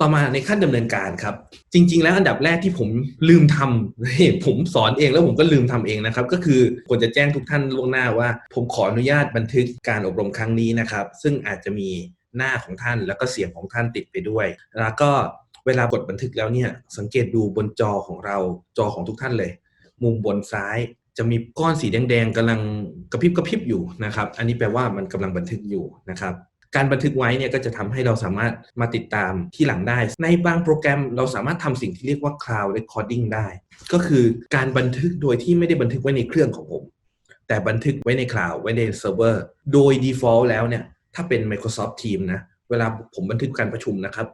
ต่อมาในขั้นดำเนินการครับ จริง ๆ แล้วอันดับแรกที่ผมลืมทำเฮ้ยผมสอนเองแล้วผมก็ลืมทำเองนะครับ ก็คือควรจะแจ้งทุกท่านล่วงหน้าว่า ผมขออนุญาตบันทึกการอบรมครั้งนี้นะครับ ซึ่งอาจจะมีหน้าของท่านแล้วก็เสียงของท่านติดไปด้วย แล้วก็เวลากดบันทึกแล้วเนี่ยสังเกตดูบนจอของเราจอของทุกท่านเลย มุมบนซ้ายจะมีก้อนสีแดงๆกำลังกระพริบกระพริบอยู่นะครับ อันนี้แปลว่ามันกำลังบันทึกอยู่นะครับ การบันทึกไว้เนี่ยก็จะทำให้เราสามารถมาติดตามที่หลังได้ ในบางโปรแกรมเราสามารถทำสิ่งที่เรียกว่า cloud recording ได้ ก็คือการบันทึกโดยที่ไม่ได้บันทึกไว้ในเครื่องของผม แต่บันทึกไว้ในคลาวด์ไว้ในเซิร์ฟเวอร์โดย default แล้วเนี่ยถ้าเป็น Microsoft Teams นะเวลาผมบันทึกการประชุมนะครับ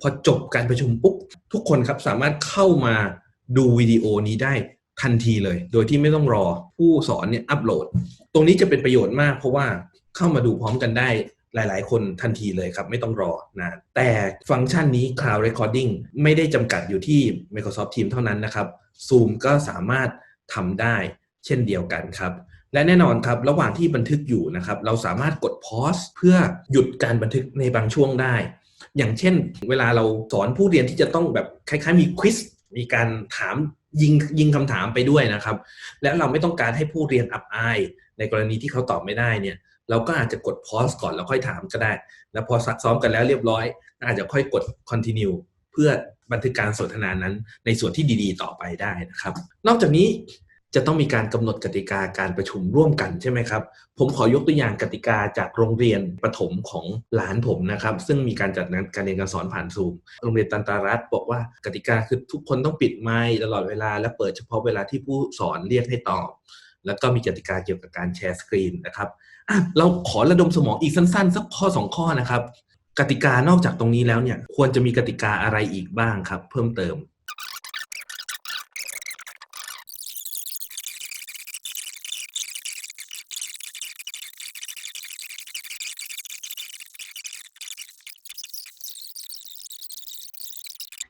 พอจบการประชุมปุ๊บทุกคนครับสามารถเข้ามาดูวิดีโอนี้ได้ทันทีเลย โดยที่ไม่ต้องรอผู้สอนเนี่ยอัปโหลด ตรงนี้จะเป็นประโยชน์มากเพราะว่าเข้ามาดูพร้อมกันได้ หลาย ๆ คนทันทีเลยครับ ไม่ต้องรอนานแต่ฟังก์ชันนี้ Cloud Recording ไม่ได้จำกัดอยู่ที่ Microsoft Teams เท่านั้นนะครับ Zoom ก็สามารถทำได้เช่นเดียวกันครับ และแน่นอนครับ ระหว่างที่บันทึกอยู่นะครับ เราสามารถกด pause เพื่อหยุดการบันทึกในบางช่วงได้ อย่างเช่น เวลาเราสอนผู้เรียนที่จะต้องแบบคล้าย ๆ มีควิสมีการถามยิงยิงคำถามไปด้วยนะครับ และเราไม่ต้องการให้ผู้เรียนอับอาย ในกรณีที่เขาตอบไม่ได้เนี่ย เราก็อาจจะกด pause ก่อนแล้วค่อยถามก็ได้ แล้วพอซักซ้อมกันแล้วเรียบร้อย อาจจะค่อยกด continue เพื่อบันทึกการสนทนานั้น ในส่วนที่ดีๆ ต่อไปได้นะครับ นอกจากนี้จะต้องมีการกำหนดกติกาการประชุมร่วมกันใช่ไหมครับ ผมขอยกตัวอย่างกติกาจากโรงเรียนประถมของหลานผมนะครับ ซึ่งมีการจัดการเรียนการสอนผ่านซูม โรงเรียนตันตารัตบอกว่ากติกาคือทุกคนต้องปิดไมค์ตลอดเวลา และเปิดเฉพาะเวลาที่ผู้สอนเรียกให้ตอบ แล้วก็มีกติกาเกี่ยวกับการแชร์สกรีนนะครับเราขอระดมสมองอีกสั้นๆ สักข้อสองข้อนะครับ กติกานอกจากตรงนี้แล้วเนี่ย ควรจะมีกติกาอะไรอีกบ้างครับ เพิ่มเติม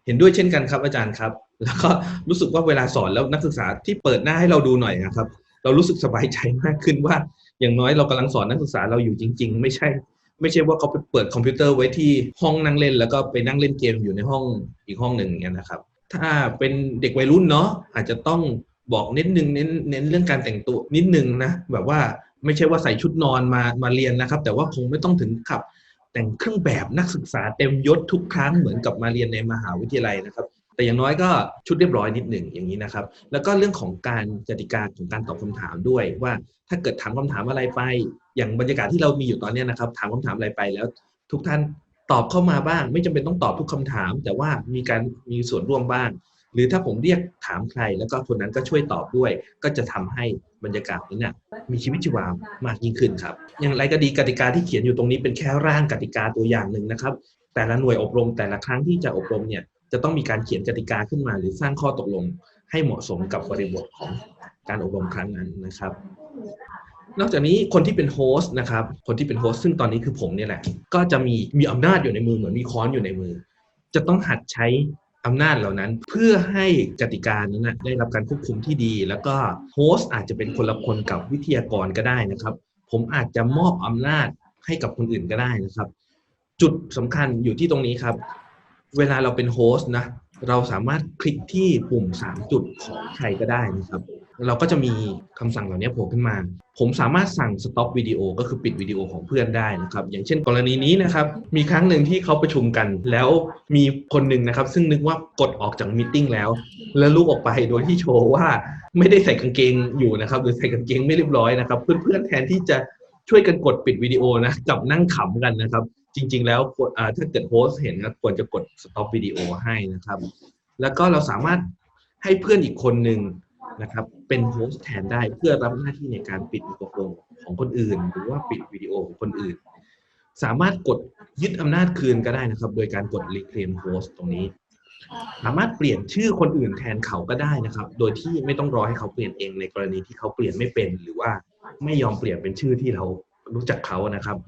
เห็นด้วยเช่นกันครับอาจารย์ครับ แล้วก็รู้สึกว่าเวลาสอนแล้วนักศึกษาที่เปิดหน้าให้เราดูหน่อยนะครับ เรารู้สึกสบายใจมากขึ้นว่า อย่างน้อยเรากำลังสอนนักศึกษาเราอยู่จริง ๆ ไม่ใช่ ไม่ใช่ว่าเขาไปเปิดคอมพิวเตอร์ไว้ที่ห้องนั่งเล่น แล้วก็ไปนั่งเล่นเกมอยู่ในห้องอีกห้องหนึ่งอย่างเงี้นะครับ ถ้าเป็นเด็กวัยรุ่นเนาะอาจจะต้องบอกนิดนึงเน้นเน้นเรื่องการแต่งตัวนิดนึงนะแบบว่าไม่ใช่ว่าใส่ชุดนอนมามาเรียนนะครับ แต่ว่าคงไม่ต้องถึงขับแต่งเครื่องแบบนักศึกษาเต็มยศทุกครั้งเหมือนกับมาเรียนในมหาวิทยาลัยนะครับ แต่อย่างน้อยก็ชุดเรียบร้อยนิดหนึ่งอย่างนี้นะครับ แล้วก็เรื่องของการกติกาของการตอบคำถามด้วยว่าถ้าเกิดถามคำถามอะไรไป อย่างบรรยากาศที่เรามีอยู่ตอนนี้นะครับ ถามคำถามอะไรไปแล้ว ทุกท่านตอบเข้ามาบ้าง ไม่จำเป็นต้องตอบทุกคำถาม แต่ว่ามีการมีส่วนร่วมบ้าง หรือถ้าผมเรียกถามใคร แล้วก็คนนั้นก็ช่วยตอบด้วย ก็จะทำให้บรรยากาศนี้เนี่ยมีชีวิตชีวามากยิ่งขึ้นครับ อย่างไรก็ดีกติกาที่เขียนอยู่ตรงนี้เป็นแค่ร่างกติกาตัวอย่างหนึ่งนะครับ แต่ละหน่วยอบรมแต่ละครั้งที่จะอบรมเนี่ย จะต้องมีการเขียนกติกาขึ้นมา หรือสร้างข้อตกลงให้เหมาะสมกับบริบทของการอบรมครั้งนั้นนะครับ นอกจากนี้คนที่เป็นโฮสต์นะครับ คนที่เป็นโฮสต์ซึ่งตอนนี้คือผมเนี่ยแหละ ก็จะมีมีอำนาจอยู่ในมือเหมือนมีค้อนอยู่ในมือ จะต้องหัดใช้อำนาจเหล่านั้นเพื่อให้กติกานั้นนะได้รับการควบคุมที่ดี แล้วก็โฮสต์อาจจะเป็นคนละคนกับวิทยากรก็ได้นะครับ ผมอาจจะมอบอำนาจให้กับคนอื่นก็ได้นะครับ จุดสำคัญอยู่ที่ตรงนี้ครับ เวลาเราเป็นโฮสต์นะเราสามารถคลิกที่ปุ่ม 3 จุดของใครก็ได้นะครับ เราก็จะมีคำสั่งเหล่านี้โผล่ขึ้นมา ผมสามารถสั่ง stop วิดีโอก็คือปิดวิดีโอของเพื่อนได้นะครับ อย่างเช่นกรณีนี้นะครับ มีครั้งหนึ่งที่เขาประชุมกัน แล้วมีคนหนึ่งนะครับ ซึ่งนึกว่ากดออกจากมิ팅แล้ว แล้วลุกออกไปโดยที่โชว์ว่าไม่ได้ใส่กางเกงอยู่นะครับ หรือใส่กางเกงไม่เรียบร้อยนะครับ เพื่อนๆแทนที่จะช่วยกันกดปิดวิดีโอนะกับนั่งขำกันนะครับ จริง ๆ แล้วถ้าเกิดโฮสเห็นนะควรจะกด stop วิดีโอให้นะครับ แล้วก็เราสามารถให้เพื่อนอีกคนหนึ่งนะครับ เป็นโฮสแทนได้เพื่อรับหน้าที่ในการปิดไมโครโฟนของคนอื่น หรือว่าปิดวิดีโอของคนอื่น สามารถกดยึดอำนาจคืนก็ได้นะครับ โดยการกด reclaim host ตรงนี้ สามารถเปลี่ยนชื่อคนอื่นแทนเขาก็ได้นะครับ โดยที่ไม่ต้องรอให้เขาเปลี่ยนเองในกรณีที่เขาเปลี่ยนไม่เป็น หรือว่าไม่ยอมเปลี่ยนเป็นชื่อที่เรารู้จักเขานะครับ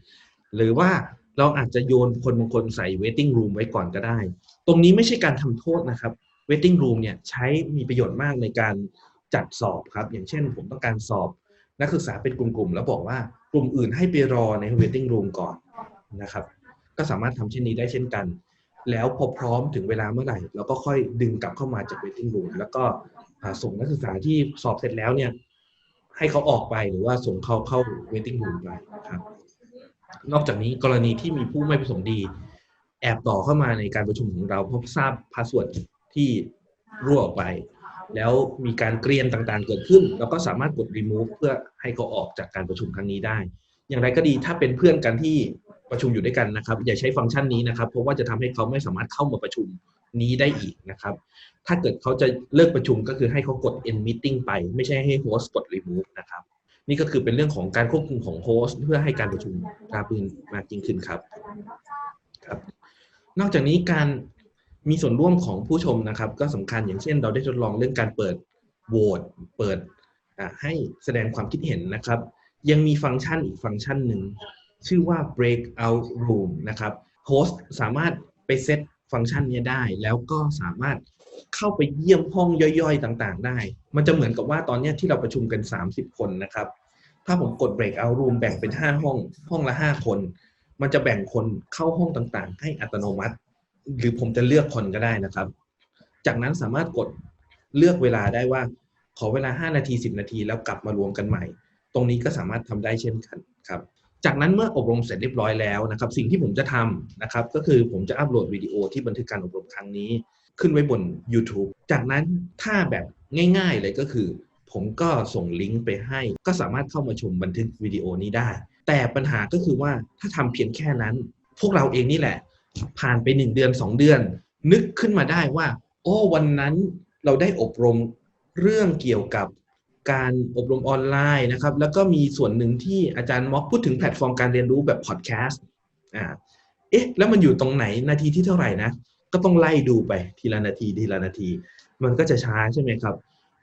หรือว่า เราอาจจะโยนคนบางคนใส่ waiting room ไว้ก่อนก็ได้ ตรงนี้ไม่ใช่การทำโทษนะครับ waiting room เนี่ยใช้มีประโยชน์มากในการจัดสอบครับ อย่างเช่นผมต้องการสอบนักศึกษาเป็นกลุ่มๆ แล้วบอกว่ากลุ่มอื่นให้ไปรอใน waiting room ก่อนนะครับ ก็สามารถทำเช่นนี้ได้เช่นกัน แล้วพอพร้อมถึงเวลาเมื่อไหร่เราก็ค่อยดึงกลับเข้ามาจาก waiting room แล้วก็ส่งนักศึกษาที่สอบเสร็จแล้วเนี่ยให้เขาออกไปหรือว่าส่งเขาเข้า waiting room ไปนะครับ นอกจากนี้กรณีที่มีผู้ไม่ประสงค์ดี แอบต่อเข้ามาในการประชุมของเราเพราะทราบพาสเวิร์ดที่รั่วออกไป แล้วมีการเกรียนต่างๆเกิดขึ้นเราก็สามารถกด remove เพื่อให้เขาออกจากการประชุมครั้งนี้ได้ อย่างไรก็ดีถ้าเป็นเพื่อนกันที่ประชุมอยู่ด้วยกันนะครับ อย่าใช้ฟังก์ชันนี้นะครับ เพราะว่าจะทำให้เขาไม่สามารถเข้ามาประชุมนี้ได้อีกนะครับ ถ้าเกิดเขาจะเลิกประชุมก็คือให้เขากด end meeting ไป ไม่ใช่ให้โฮสต์กด remove นะครับ นี่ก็คือเป็นเรื่องของการควบคุมของโฮสต์เพื่อให้การประชุมราบรื่นมากยิ่งขึ้นครับครับ นอกจากนี้การมีส่วนร่วมของผู้ชมนะครับ ก็สำคัญอย่างเช่น เราได้ทดลองเรื่องการเปิดโหวตเปิดให้แสดงความคิดเห็นนะครับ ยังมีฟังก์ชันอีกฟังก์ชันหนึ่ง ชื่อว่า breakout room นะครับโฮสต์สามารถไปเซตฟังก์ชันนี้ได้ แล้วก็สามารถ เข้าไปเยี่ยมห้องย่อยๆ ต่างๆ ได้ มันจะเหมือนกับว่าตอนนี้ที่เราประชุมกัน 30 คนนะครับ ถ้าผมกด breakout room แบ่งเป็น 5 ห้อง ห้องละ 5 คน มันจะแบ่งคนเข้าห้องต่างๆ ให้อัตโนมัติ หรือผมจะเลือกคนก็ได้นะครับ จากนั้นสามารถกดเลือกเวลาได้ว่า ขอเวลา 5 นาที 10 นาที แล้วกลับมารวมกันใหม่ ตรงนี้ก็สามารถทำได้เช่นกันครับจากนั้นเมื่ออบรมเสร็จเรียบร้อยแล้วนะครับ สิ่งที่ผมจะทำนะครับ ก็คือผมจะอัปโหลดวิดีโอที่บันทึกการอบรมครั้งนี้ ขึ้นไว้บน YouTube จากนั้นถ้าแบบง่าย ๆเลยก็คือ ผมก็ส่งลิงก์ไปให้ ก็สามารถเข้ามาชมบันทึกวิดีโอนี้ได้ แต่ปัญหาก็คือว่าถ้าทำเพียงแค่นั้น พวกเราเองนี่แหละ ผ่านไปหนึ่งเดือนสองเดือน นึกขึ้นมาได้ว่า โอ้วันนั้นเราได้อบรมเรื่องเกี่ยวกับการอบรมออนไลน์นะครับ แล้วก็มีส่วนหนึ่งที่อาจารย์ม็อกพูดถึงแพลตฟอร์มการเรียนรู้แบบพอดแคสต์อ่าเอ๊ะ แล้วมันอยู่ตรงไหนนาทีที่เท่าไหร่นะ ก็ต้องไล่ดูไปทีละนาทีทีละนาที มันก็จะช้าใช่ไหมครับ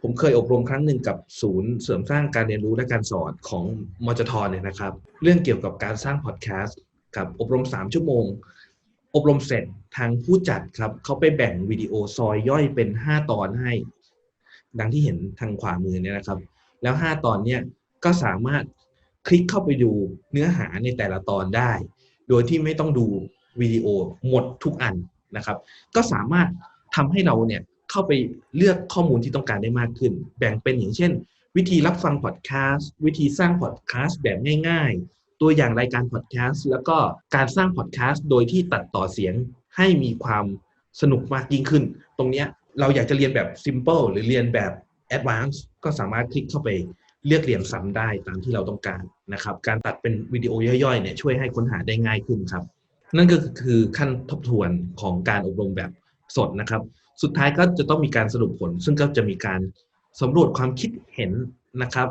ผมเคยอบรมครั้งหนึ่งกับศูนย์เสริมสร้างการเรียนรู้และการสอนของมจทเนี่ยนะครับ เรื่องเกี่ยวกับการสร้างพอดแคสต์กับอบรม 3 ชั่วโมง อบรมเสร็จทางผู้จัดครับเขาไปแบ่งวิดีโอซอยย่อยเป็น 5 ตอนให้ ดังที่เห็นทางขวามือเนี่ยนะครับ แล้ว 5 ตอนเนี่ยก็สามารถคลิกเข้าไปดูเนื้อหาในแต่ละตอนได้ โดยที่ไม่ต้องดูวิดีโอหมดทุกอัน นะครับ ก็สามารถทำให้เราเนี่ยเข้าไปเลือกข้อมูลที่ต้องการได้มากขึ้น แบ่งเป็นอย่างเช่น วิธีรับฟังพอดแคสต์วิธีสร้างพอดแคสต์แบบง่าย ๆ ตัวอย่างรายการพอดแคสต์แล้วก็การสร้างพอดแคสต์โดยที่ตัดต่อเสียงให้มีความสนุกมากยิ่งขึ้น ตรงเนี้ยเราอยากจะเรียนแบบ simple หรือเรียนแบบ advanced ก็สามารถคลิกเข้าไปเลือกเรียนซ้ำได้ตามที่เราต้องการนะครับ การตัดเป็นวิดีโอย่อยๆเนี่ยช่วยให้ค้นหาได้ง่ายขึ้นครับ นั่นก็คือขั้นทบทวนของการอบรมแบบสดนะครับ สุดท้ายก็จะต้องมีการสรุปผล ซึ่งก็จะมีการสำรวจความคิดเห็นนะครับ